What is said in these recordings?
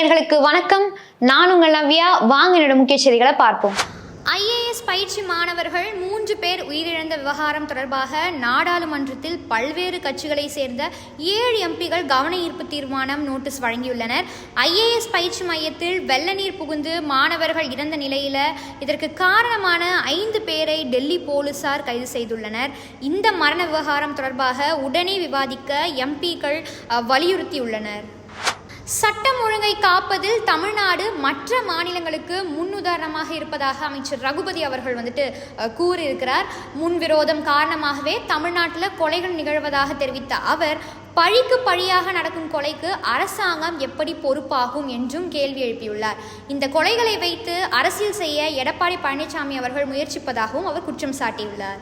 நேயர்களுக்கு வணக்கம். நான் உங்கள் நவ்யா. வாங்க என்னோட முக்கிய செய்திகளை பார்ப்போம். ஐஏஎஸ் பயிற்சி மாணவர்கள் மூன்று பேர் உயிரிழந்த விவகாரம் தொடர்பாக நாடாளுமன்றத்தில் பல்வேறு கட்சிகளை சேர்ந்த ஏழு எம்பிகள் கவன ஈர்ப்பு தீர்மானம் நோட்டீஸ் வழங்கியுள்ளனர். ஐஏஎஸ் பயிற்சி மையத்தில் வெள்ள நீர் புகுந்து மாணவர்கள் இறந்த நிலையில் இதற்கு காரணமான ஐந்து பேரை டெல்லி போலீசார் கைது செய்துள்ளனர். இந்த மரண விவகாரம் தொடர்பாக உடனே விவாதிக்க எம்பிக்கள் வலியுறுத்தியுள்ளனர். சட்டம் ஒழுங்கை காப்பதில் தமிழ்நாடு மற்ற மாநிலங்களுக்கு முன்னுதாரணமாக இருப்பதாக அமைச்சர் ரகுபதி அவர்கள் வந்துட்டு கூறியிருக்கிறார். முன்விரோதம் காரணமாகவே தமிழ்நாட்டில் கொலைகள் நிகழ்வதாக தெரிவித்த அவர் பழிக்கு பழியாக நடக்கும் கொலைக்கு அரசாங்கம் எப்படி பொறுப்பாகும் என்றும் கேள்வி எழுப்பியுள்ளார். இந்த கொலைகளை வைத்து அரசியல் செய்ய எடப்பாடி பழனிசாமி அவர்கள் முயற்சிப்பதாகவும் அவர் குற்றம் சாட்டியுள்ளார்.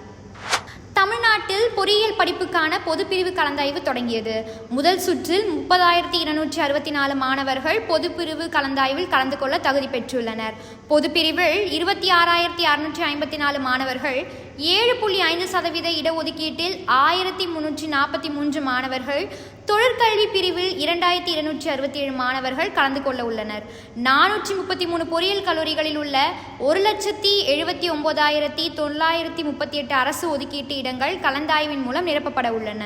தமிழ்நாட்டில் பொறியியல் படிப்புக்கான பொதுப்பிரிவு கலந்தாய்வு தொடங்கியது. முதல் சுற்றில் முப்பதாயிரத்தி இருநூற்றி அறுபத்தி நாலு மாணவர்கள் பொதுப்பிரிவு கலந்தாய்வில் கலந்து கொள்ள தகுதி பெற்றுள்ளனர். பொதுப்பிரிவில் இருபத்தி ஆறாயிரத்தி அறுநூற்றி ஐம்பத்தி நாலு மாணவர்கள் ஏழு புள்ளி ஐந்து சதவீத இடஒதுக்கீட்டில் ஆயிரத்தி முன்னூற்றி நாற்பத்தி மூன்று மாணவர்கள் தொழிற்கல்வி பிரிவில் இரண்டாயிரத்தி இருநூற்றி அறுபத்தி ஏழு மாணவர்கள் கலந்து கொள்ள உள்ளனர். நானூற்றி முப்பத்தி மூணு பொறியியல் கல்லூரிகளில் உள்ள ஒரு லட்சத்தி எழுபத்தி ஒன்பதாயிரத்தி தொள்ளாயிரத்தி முப்பத்தி எட்டு அரசு ஒதுக்கீட்டு இடங்கள் கலந்தாய்வின் மூலம் நிரப்பப்பட உள்ளன.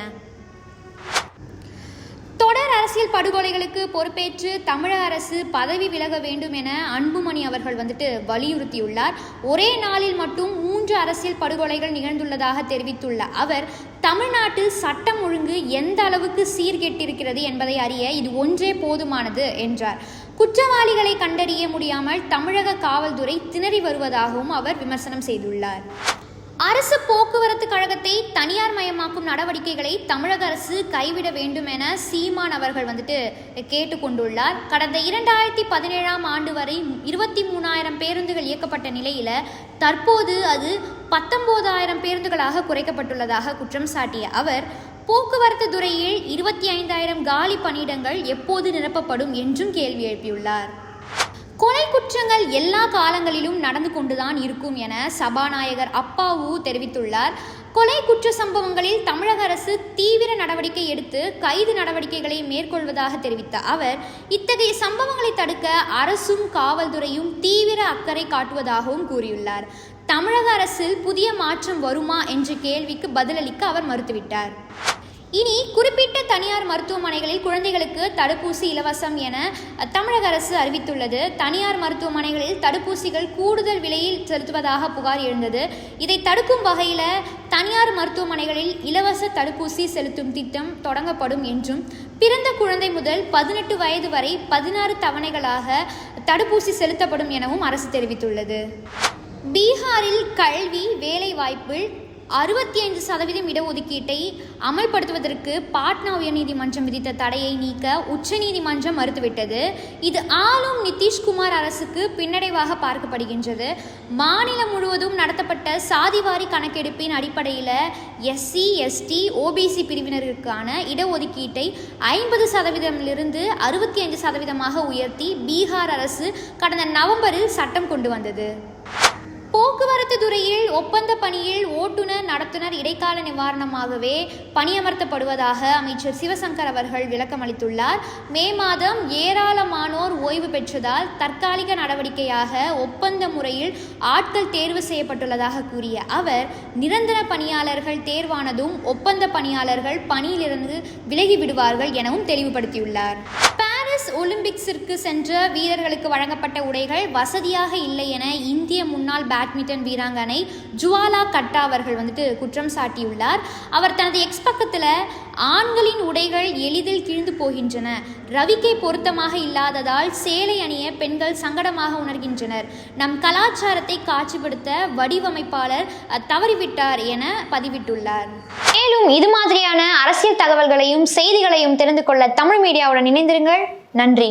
தொடர் அரசியல் படுகொலைகளுக்கு பொறுப்பேற்று தமிழக அரசு பதவி விலக வேண்டும் என அன்புமணி அவர்கள் வந்துட்டு வலியுறுத்தியுள்ளார். ஒரே நாளில் மட்டும் மூன்று அரசியல் படுகொலைகள் நிகழ்ந்துள்ளதாக தெரிவித்துள்ள அவர் தமிழ்நாட்டில் சட்டம் ஒழுங்கு எந்த அளவுக்கு சீர்கெட்டிருக்கிறது என்பதை அறிய இது ஒன்றே போதுமானது என்றார். குற்றவாளிகளை கண்டறிய முடியாமல் தமிழக காவல்துறை திணறி வருவதாகவும் அவர் விமர்சனம் செய்துள்ளார். அரசு போக்குவரத்து கழகத்தை தனியார் மயமாக்கும் நடவடிக்கைகளை தமிழக அரசு கைவிட வேண்டும் என சீமான் அவர்கள் வந்துட்டு கேட்டுக்கொண்டுள்ளார். கடந்த இரண்டாயிரத்தி பதினேழாம் ஆண்டு வரை இருபத்தி மூணாயிரம் பேருந்துகள் இயக்கப்பட்ட நிலையில தற்போது அது பத்தொன்பதாயிரம் பேருந்துகளாக குறைக்கப்பட்டுள்ளதாக குற்றம் சாட்டிய அவர் போக்குவரத்து துறையில் இருபத்தி ஐந்தாயிரம் காலி பணியிடங்கள் எப்போது நிரப்பப்படும் என்றும் கேள்வி எழுப்பியுள்ளார். எல்லா காலங்களிலும் நடந்து கொண்டுதான் இருக்கும் என சபாநாயகர் அப்பாவு தெரிவித்துள்ளார். கொலை குற்ற சம்பவங்களில் தமிழக அரசு தீவிர நடவடிக்கை எடுத்து கைது நடவடிக்கைகளை மேற்கொள்வதாக தெரிவித்த அவர் இத்தகைய சம்பவங்களை தடுக்க அரசும் காவல்துறையும் தீவிர அக்கறை காட்டுவதாகவும் கூறியுள்ளார். தமிழக அரசில் புதிய மாற்றம் வருமா என்ற கேள்விக்கு பதிலளிக்க அவர் மறுத்துவிட்டார். இனி குறிப்பிட்ட தனியார் மருத்துவமனைகளில் குழந்தைகளுக்கு தடுப்பூசி இலவசம் என தமிழக அரசு அறிவித்துள்ளது. தனியார் மருத்துவமனைகளில் தடுப்பூசிகள் கூடுதல் விலையில் செலுத்துவதாக புகார் எழுந்தது. இதை தடுக்கும் வகையில் தனியார் மருத்துவமனைகளில் இலவச தடுப்பூசி செலுத்தும் திட்டம் தொடங்கப்படும் என்றும் பிறந்த குழந்தை முதல் பதினெட்டு வயது வரை பதினாறு தவணைகளாக தடுப்பூசி செலுத்தப்படும் எனவும் அரசு தெரிவித்துள்ளது. பீகாரில் கல்வி வேலைவாய்ப்பில் அறுபத்தி ஐந்து சதவீதம் இடஒதுக்கீட்டை அமல்படுத்துவதற்கு பாட்னா உயர்நீதிமன்றம் விதித்த தடையை நீக்க உச்சநீதிமன்றம் மறுத்துவிட்டது. இது ஆளும் நிதிஷ்குமார் அரசுக்கு பின்னடைவாக பார்க்கப்படுகின்றது. மாநிலம் முழுவதும் நடத்தப்பட்ட சாதிவாரி கணக்கெடுப்பின் அடிப்படையில் எஸ்சி எஸ்டி ஓபிசி பிரிவினருக்கான இடஒதுக்கீட்டை ஐம்பது சதவீதமிலிருந்து அறுபத்தி ஐந்து சதவீதமாக உயர்த்தி பீகார் அரசு கடந்த நவம்பரில் சட்டம் கொண்டு வந்தது. துறையில் ஒப்பந்த பணியில் ஓட்டுநர் நடத்துனர் இடைக்கால நிவாரணமாகவே பணியமர்த்தப்படுவதாக அமைச்சர் சிவசங்கர் அவர்கள் விளக்கம் அளித்துள்ளார் மே மாதம் ஏராளமானோர் ஓய்வு பெற்றதால் தற்காலிக நடவடிக்கையாக ஒப்பந்த முறையில் ஆட்கள் தேர்வு செய்யப்பட்டுள்ளதாக கூறிய அவர் நிரந்தர பணியாளர்கள் தேர்வானதும் ஒப்பந்த பணியாளர்கள் பணியிலிருந்து விலகி விடுவார்கள் எனவும் தெளிவுபடுத்தியுள்ளார். ஒலிம்பிக்ஸிற்கு சென்ற வீரர்களுக்கு வழங்கப்பட்ட உடைகள் வசதியாக இல்லை என இந்திய முன்னாள் பேட்மிண்டன் வீராங்கனை ஜுவாலா கட்டா அவர்கள் வந்துட்டு குற்றம் சாட்டியுள்ளார். அவர் தனது எக்ஸ் பக்கத்தில் ஆண்களின் உடைகள் எளிதில் கிழிந்து போகின்றன. ரவிக்கை பொருத்தமாக இல்லாததால் சேலை அணிய பெண்கள் சங்கடமாக உணர்கின்றனர். நம் கலாச்சாரத்தை காட்சிப்படுத்த வடிவமைப்பாளர் தவறிவிட்டார் என பதிவிட்டுள்ளார். மேலும் இது மாதிரியான அரசியல் தகவல்களையும் செய்திகளையும் தெரிந்து கொள்ள தமிழ் மீடியாவுடன் இணைந்திருங்கள். நன்றி.